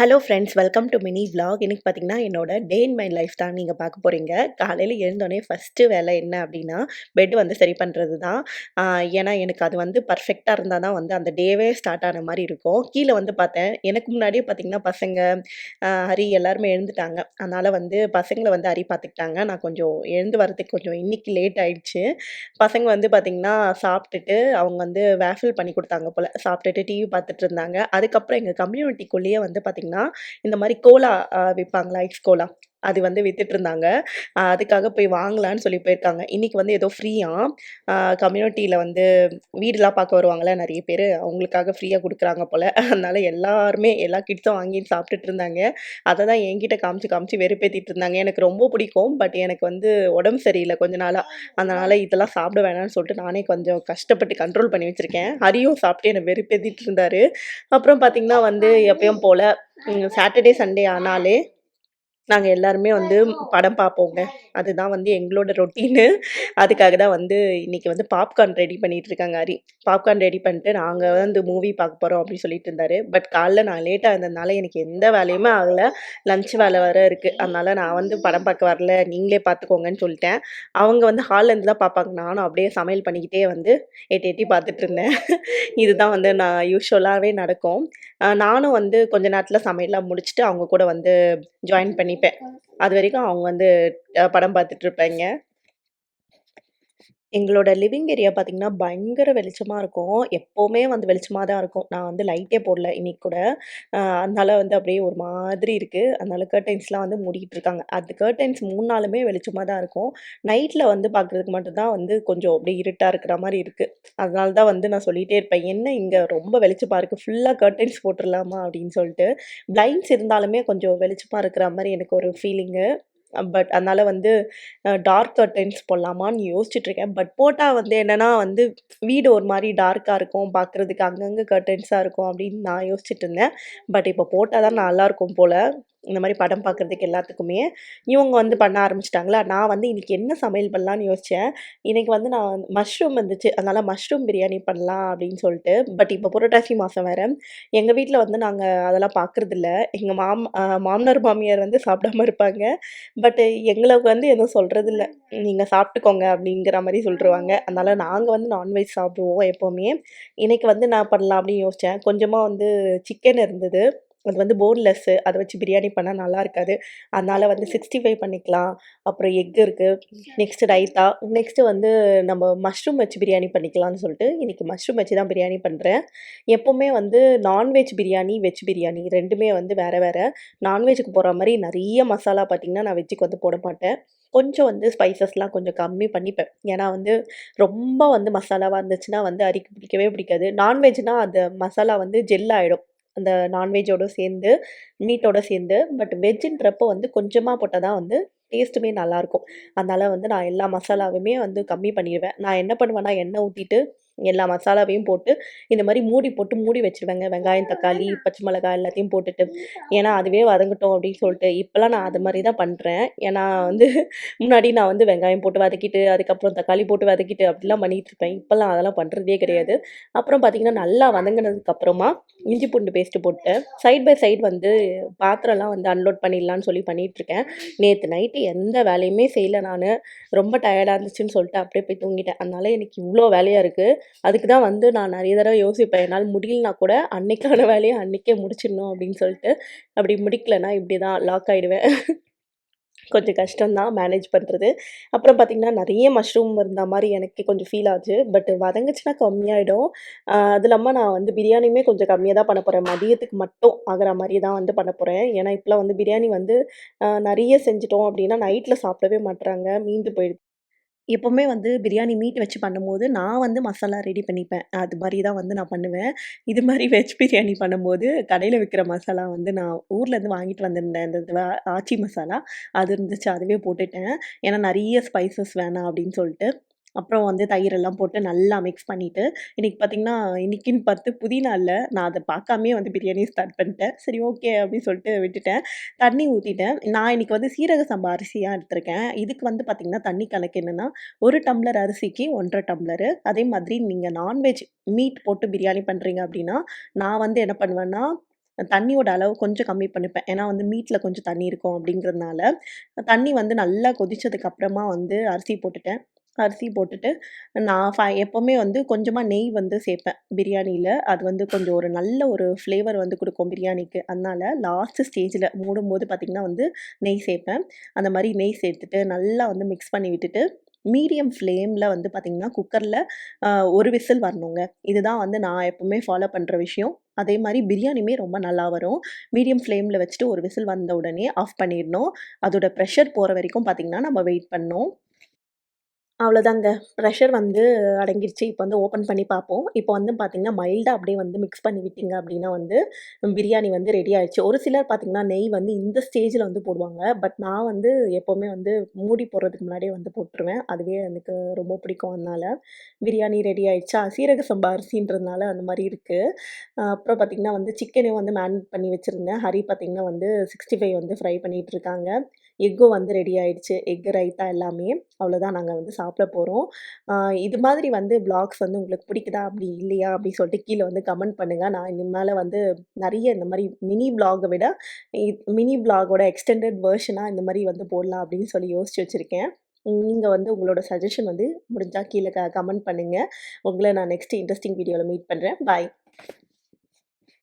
Hello friends welcome to mini vlog இன்னைக்கு பார்த்தீங்கன்னா என்னோட டே இன் மை லைஃப் தான் நீங்கள் பார்க்க போகிறீங்க காலையில் எழுந்தோடனே ஃபஸ்ட்டு வேலை என்ன அப்படின்னா பெட் வந்து சரி பண்ணுறது தான் ஏன்னா எனக்கு அது வந்து பர்ஃபெக்டாக இருந்தால் தான் வந்து அந்த டேவே ஸ்டார்ட் ஆன மாதிரி இருக்கும். கீழே வந்து பார்த்தேன் எனக்கு முன்னாடியே பார்த்தீங்கன்னா பசங்க ஹரி எல்லாருமே எழுந்துட்டாங்க. அதனால் வந்து பசங்களை வந்து ஹரி பார்த்துக்கிட்டாங்க. நான் கொஞ்சம் எழுந்து வரதுக்கு கொஞ்சம் இன்னைக்கு லேட் ஆயிடுச்சு. பசங்க வந்து பார்த்திங்கன்னா சாப்பிட்டுட்டு அவங்க வந்து வேஃபில் பண்ணி கொடுத்தாங்க போல். சாப்பிட்டுட்டு டிவி பார்த்துட்டு இருந்தாங்க. அதுக்கப்புறம் எங்கள் கம்யூனிட்டிக்குள்ளேயே வந்து பார்த்திங்கன்னா இந்த மாதிரி கோலா ஆஹ் விற்பாங்களா ஐஸ் கோலா? அது வந்து வித்துட்டு இருந்தாங்க அதுக்காக போய் வாங்கலான்னு சொல்லி போயிருக்காங்க. இன்னைக்கு வந்து ஏதோ ஃப்ரீயா கம்யூனிட்டியில் வந்து வீடுலாம் பார்க்க வருவாங்களே நிறைய பேர். அவங்களுக்காக ஃப்ரீயாக கொடுக்குறாங்க போல். அதனால எல்லாருமே எல்லா கிட்ஸும் வாங்கி சாப்பிட்டுட்டு இருந்தாங்க அதை தான் என்கிட்ட காமிச்சு காமிச்சு வெறுப்பேற்றிட்டு இருந்தாங்க எனக்கு ரொம்ப பிடிக்கும். பட் எனக்கு வந்து உடம்பு சரியில்லை கொஞ்ச நாளாக அதனால் இதெல்லாம் சாப்பிட வேணாம்னு சொல்லிட்டு நானே கொஞ்சம் கஷ்டப்பட்டு கண்ட்ரோல் பண்ணி வச்சுருக்கேன். ஹரியும் சாப்பிட்டு என்னை வெறுப்பேற்றிட்டு இருந்தார் அப்புறம் பார்த்திங்கன்னா வந்து எப்பயும் போல் சாட்டர்டே சண்டே ஆனாலே நாங்கள் எல்லாருமே வந்து படம் பார்ப்போங்க அதுதான் வந்து எங்களோட ரொட்டீனு. அதுக்காக தான் வந்து இன்னைக்கு வந்து பாப்கார்ன் ரெடி பண்ணிட்டு இருக்காங்க ஹரி. பாப்கார்ன் ரெடி பண்ணிட்டு நாங்கள் வந்து மூவி பார்க்க போகிறோம் அப்படின்னு சொல்லிட்டு இருந்தாரு. பட் காலைல நான் லேட்டாக இருந்ததுனால எனக்கு எந்த வேலையுமே ஆகலை. லஞ்ச் வேலை வர இருக்குது அதனால நான் வந்து படம் பார்க்க வரல. நீங்களே பார்த்துக்கோங்கன்னு சொல்லிட்டேன். அவங்க வந்து ஹால்லேருந்து தான் பார்ப்பாங்க நானும் அப்படியே சமையல் பண்ணிக்கிட்டே வந்து எட்டி எட்டி பார்த்துட்டு இருந்தேன். இதுதான் வந்து நான் யூஸ்வலாகவே நடக்கும். நானும் வந்து கொஞ்ச நேரத்தில் சமையல்லாம் முடிச்சுட்டு அவங்க கூட வந்து ஜாயின் பண்ணி பண்ணிப்பேன் அது வரைக்கும் அவங்க வந்து படம் பார்த்துட்டு இருப்பாங்க. எங்களோட லிவிங் ஏரியா பார்த்தீங்கன்னா பயங்கர வெளிச்சமா இருக்கும். எப்பவுமே வந்து வெளிச்சமா தான் இருக்கும். நான் வந்து லைட்டே போடல இன்னைக்கு கூட. அ அதனால வந்து அப்படியே ஒரு மாதிரி இருக்கு. அதனால கர்டைன்ஸ்லாம் வந்து மூடிட்டு இருக்காங்க. அது கர்டைன்ஸ் 3 நாளுமே வெளிச்சமா தான் இருக்கும். நைட்ல வந்து பார்க்குறதுக்கு மட்டும் தான் வந்து கொஞ்சம் அப்படியே இருட்டா இருக்கிற மாரி இருக்கு. அதனால தான் வந்து நான் சொல்லிட்டே இருப்பேன். "என்ன இங்க ரொம்ப வெளிச்சமா இருக்கு. ஃபுல்லா கர்டைன்ஸ் போட்டுறலாமா?" அப்படின்னு சொல்லிட்டு. பிளைண்ட்ஸ் இருந்தாலுமே கொஞ்சம் வெளிச்சமா இருக்கிற மாரி எனக்கு ஒரு ஃபீலிங்கு. பட் அதனால் வந்து டார்க் கர்டைன்ஸ் போடலாமான்னு யோசிச்சுட்ருக்கேன் பட் போட்டால் வந்து என்னென்னா வந்து வீடு ஒரு மாதிரி டார்க்காக இருக்கும். பார்க்குறதுக்கு அங்கங்கே கர்டைன்ஸா இருக்கும் அப்படின்னு நான் யோசிச்சுட்டு இருந்தேன். பட் இப்போ போட்டால் தான் நல்லாயிருக்கும் போல் இந்த மாதிரி படம் பார்க்குறதுக்கு எல்லாத்துக்குமே. இவங்க வந்து பண்ண ஆரம்பிச்சிட்டாங்களா நான் வந்து இன்னைக்கு என்ன சமையல் பண்ணலான்னு யோசித்தேன் இன்னைக்கு வந்து நான் மஷ்ரூம் வந்துச்சு அதனால் மஷ்ரூம் பிரியாணி பண்ணலாம் அப்படின்னு சொல்லிட்டு. பட் இப்போ புரட்டாசி மாதம் வேறு எங்கள் வீட்டில் வந்து நாங்கள் அதெல்லாம் பார்க்குறதில்ல. எங்கள் மாம் மாமனார், மாமியார் வந்து சாப்பிடாம இருப்பாங்க. பட் எங்களுக்கு வந்து எதுவும் சொல்கிறதில்ல நீங்கள் சாப்பிட்டுக்கோங்க" அப்படிங்கிற மாதிரி சொல்லிடுவாங்க அதனால நாங்கள் வந்து நான்வெஜ் சாப்பிடுவோம் எப்போவுமே இன்னைக்கு வந்து நான் பண்ணலாம் அப்படின்னு யோசித்தேன் கொஞ்சமாக வந்து சிக்கன் இருந்தது. அது வந்து போன்லெஸ்ஸு. அத வச்சு பிரியாணி பண்ணா நல்லா இருக்காது. அதனால வந்து 65 பண்ணிக்கலாம். அப்புறம் எக் இருக்கு. நெக்ஸ்ட் ரைத்தா. நெக்ஸ்ட் வந்து நம்ம மஷ்ரூம் வச்சு பிரியாணி பண்ணிக்கலாம்னு சொல்லிட்டு, இன்னைக்கு மஷ்ரூம் வச்சு தான் பிரியாணி பண்றேன். எப்பவுமே வந்து நான்வெஜ் பிரியாணி, வெஜ் பிரியாணி 2மே வந்து வேற வேற. நான்வெஜ்ஜுக்கு போடுற மாரி நெறைய மசாலா பார்த்தீங்கன்னா, நான் வெஜ்ஜுக்கு வந்து போட மாட்டேன். கொஞ்சம் வந்து ஸ்பைசஸ்லாம் கொஞ்சம் கம்மி பண்ணிப்பேன். ஏன்னா வந்து ரொம்ப வந்து மசாலாவா இருந்துச்சுன்னா வந்து ஹரிக்கு பிடிக்கவே பிடிக்காது. நான்வெஜ்னா அந்த மசாலா வந்து ஜெல் ஆயிடும். அந்த நான்வெஜ்ஜோட சேர்ந்து, மீட்டோட சேர்ந்து. பட் வெஜ்ஜுன்றப்போ வந்து கொஞ்சமாக போட்டால் தான் வந்து டேஸ்ட்டுமே நல்லாயிருக்கும். அதனால் வந்து நான் எல்லா மசாலாவுமே வந்து கம்மி பண்ணிடுவேன் நான் என்ன பண்ணுவேன்னா, எண்ணெய் ஊற்றிட்டு எல்லா மசாலாவையும் போட்டு இந்த மாதிரி மூடி போட்டு மூடி வச்சுருவேங்க. வெங்காயம், தக்காளி, பச்சை மிளகாய் எல்லாத்தையும் போட்டுட்டு. ஏன்னா அதுவே வதங்கட்டும் அப்படின்னு சொல்லிட்டு. இப்போலாம் நான் அது மாதிரி தான் பண்ணுறேன் ஏன்னா வந்து முன்னாடி நான் வந்து வெங்காயம் போட்டு வதக்கிட்டு, அதுக்கப்புறம் தக்காளி போட்டு வதக்கிட்டு அப்படிலாம் பண்ணிட்டு இருப்பேன். இப்பலாம் அதெல்லாம் பண்ணுறதே கிடையாது. அப்புறம் பார்த்தீங்கன்னா, நல்லா வதங்கினதுக்கப்புறமா இஞ்சி பூண்டு பேஸ்ட்டு போட்டு சைட் பை சைடு வந்து பாத்திரம்லாம் வந்து அன்லோட் பண்ணிடலான்னு சொல்லி பண்ணிகிட்ருக்கேன் நேற்று நைட்டு எந்த வேலையுமே செய்யல நான் ரொம்ப டயர்டாக இருந்துச்சுன்னு சொல்லிட்டு அப்படியே போய் தூங்கிட்டேன். அதனால எனக்கு இவ்வளோ வேலையாக இருக்குது அதுக்கு தான் வந்து நான் நிறைய தடவை யோசிப்பேன். என்னால் முடியலனா கூட அன்னைக்கான வேலையை அன்னைக்கே முடிச்சிடணும் அப்படின்னு சொல்லிட்டு. அப்படி முடிக்கலன்னா இப்படி தான் லாக் ஆகிடுவேன் கொஞ்சம் கஷ்டம்தான் மேனேஜ் பண்ணுறது அப்புறம் பார்த்தீங்கன்னா, நிறைய மஷ்ரூம் இருந்த மாதிரி எனக்கு கொஞ்சம் ஃபீல் ஆச்சு. பட் வதங்குச்சுன்னா கம்மியாயிடும். அது இல்லாமல் நான் வந்து பிரியாணியுமே கொஞ்சம் கம்மியாக தான் பண்ண போகிறேன் மதியத்துக்கு மட்டும் ஆகிற மாதிரி தான் வந்து பண்ண போகிறேன் ஏன்னா இப்போலாம் வந்து பிரியாணி வந்து நிறைய செஞ்சிட்டோம் செஞ்சுட்டோம் அப்படின்னா, நைட்டில் சாப்பிடவே மாட்றாங்க. மீந்து போயிடுது. எப்போவுமே வந்து பிரியாணி மீட் வச்சு பண்ணும்போது, நான் வந்து மசாலா ரெடி பண்ணிப்பேன். அது மாதிரி தான் வந்து நான் பண்ணுவேன். இது மாதிரி வெஜ் பிரியாணி பண்ணும்போது, கடையில் விற்கிற மசாலா வந்து நான் ஊர்லேருந்து வாங்கிட்டு வந்திருந்தேன். இந்த ஆச்சி மசாலா. அது இருந்துச்சு. அதுவே போட்டுட்டேன். ஏன்னா நிறைய ஸ்பைசஸ் வேணாம் அப்படின்னு சொல்லிட்டு. அப்புறம் வந்து தயிரெல்லாம் போட்டு நல்லா மிக்ஸ் பண்ணிவிட்டு இன்னைக்கு பார்த்தீங்கன்னா, இன்னைக்குன்னு பார்த்து புதினா இல்லை நான் அதை பார்க்காமே வந்து பிரியாணி ஸ்டார்ட் பண்ணிட்டேன். சரி ஓகே அப்படின்னு சொல்லிட்டு விட்டுட்டேன். தண்ணி ஊற்றிட்டேன் நான் இன்னைக்கு வந்து சீரக சம்பா அரிசியாக எடுத்திருக்கேன். இதுக்கு வந்து பார்த்திங்கன்னா தண்ணி கணக்கு என்னென்னா ஒரு டம்ளர் அரிசிக்கு 1 1/2 டம்ளரு. அதே மாதிரி நீங்கள் நான்வெஜ் மீட் போட்டு பிரியாணி பண்ணுறீங்க அப்படின்னா, நான் வந்து என்ன பண்ணுவேன்னா, தண்ணியோட அளவு கொஞ்சம் கம்மி பண்ணிப்பேன். ஏன்னா வந்து மீட்டில் கொஞ்சம் தண்ணி இருக்கும் அப்படிங்கிறதுனால, தண்ணி வந்து நல்லா கொதித்ததுக்கப்புறமா வந்து அரிசி போட்டுட்டேன். அரிசி போட்டுட்டு நான் ஃபை எப்போவுமே வந்து கொஞ்சமாக நெய் வந்து சேர்ப்பேன் பிரியாணியில் அது வந்து கொஞ்சம் ஒரு நல்ல ஒரு ஃப்ளேவர் வந்து கொடுக்கும் பிரியாணிக்கு. அதனால் லாஸ்ட் மூடும் மூடும்போது பார்த்திங்கன்னா வந்து நெய் சேர்ப்பேன். அந்த மாதிரி நெய் சேர்த்துட்டு நல்லா வந்து மிக்ஸ் பண்ணி விட்டுட்டு, மீடியம் ஃப்ளேமில் வந்து பார்த்திங்கன்னா குக்கரில் ஒரு விசில் வரணுங்க. இதுதான் வந்து நான் எப்போவுமே ஃபாலோ பண்ணுற விஷயம். அதே மாதிரி பிரியாணியுமே ரொம்ப நல்லா வரும். மீடியம் ஃப்ளேமில் வச்சுட்டு ஒரு விசில் வந்த உடனே ஆஃப் பண்ணிடணும். அதோட ப்ரெஷர் போகிற வரைக்கும் பார்த்தீங்கன்னா, நம்ம வெயிட் அவ்வளோதான் அவ்வளோதாங்க. ப்ரெஷர் வந்து அடங்கிடுச்சு இப்போ வந்து ஓப்பன் பண்ணி பார்ப்போம். இப்போ வந்து பார்த்திங்கன்னா மைல்டாக அப்படியே வந்து மிக்ஸ் பண்ணி விட்டிங்க அப்படின்னா வந்து, பிரியாணி வந்து ரெடி ஆயிடுச்சு. ஒரு சிலர் பார்த்திங்கன்னா நெய் வந்து இந்த ஸ்டேஜில் வந்து போடுவாங்க. பட் நான் வந்து எப்போவுமே வந்து மூடி போடுறதுக்கு முன்னாடியே வந்து போட்டுருவேன். அதுவே எனக்கு ரொம்ப பிடிக்கும் அதனால் பிரியாணி ரெடி ஆயிடுச்சா, சீரக சம்பா அரிசின்றதுனால அந்த மாதிரி இருக்குது அப்புறம் பார்த்திங்கன்னா வந்து சிக்கனையும் வந்து மேரினேட் பண்ணி வச்சுருந்தேன் ஹரி பார்த்திங்கன்னா வந்து 65 வந்து ஃப்ரை பண்ணிகிட்ருக்காங்க இருக்காங்க. எக்கும் வந்து ரெடி ஆயிடுச்சு. எக் ரைத்தா எல்லாமே. அவ்வளோதான் நாங்கள் வந்து சாப்பிட போகிறோம் இது மாதிரி வந்து பிளாக்ஸ் வந்து உங்களுக்கு பிடிக்குதா? அப்படி இல்லையா? அப்படின்னு சொல்லிட்டு கீழே வந்து கமெண்ட் பண்ணுங்கள் நான் இனிமேல் வந்து நிறைய இந்த மாதிரி மினி பிளாகை விட, மினி பிளாகோட எக்ஸ்டெண்டட் வேர்ஷனாக இந்த மாதிரி வந்து போடலாம் அப்படின்னு சொல்லி யோசிச்சு வச்சுருக்கேன் நீங்கள் வந்து உங்களோட சஜஷன் வந்து முடிஞ்சால் கீழே க கமெண்ட் பண்ணுங்கள் உங்களை நான் நெக்ஸ்ட் இன்ட்ரஸ்டிங் வீடியோவில் மீட் பண்ணுறேன் பாய்.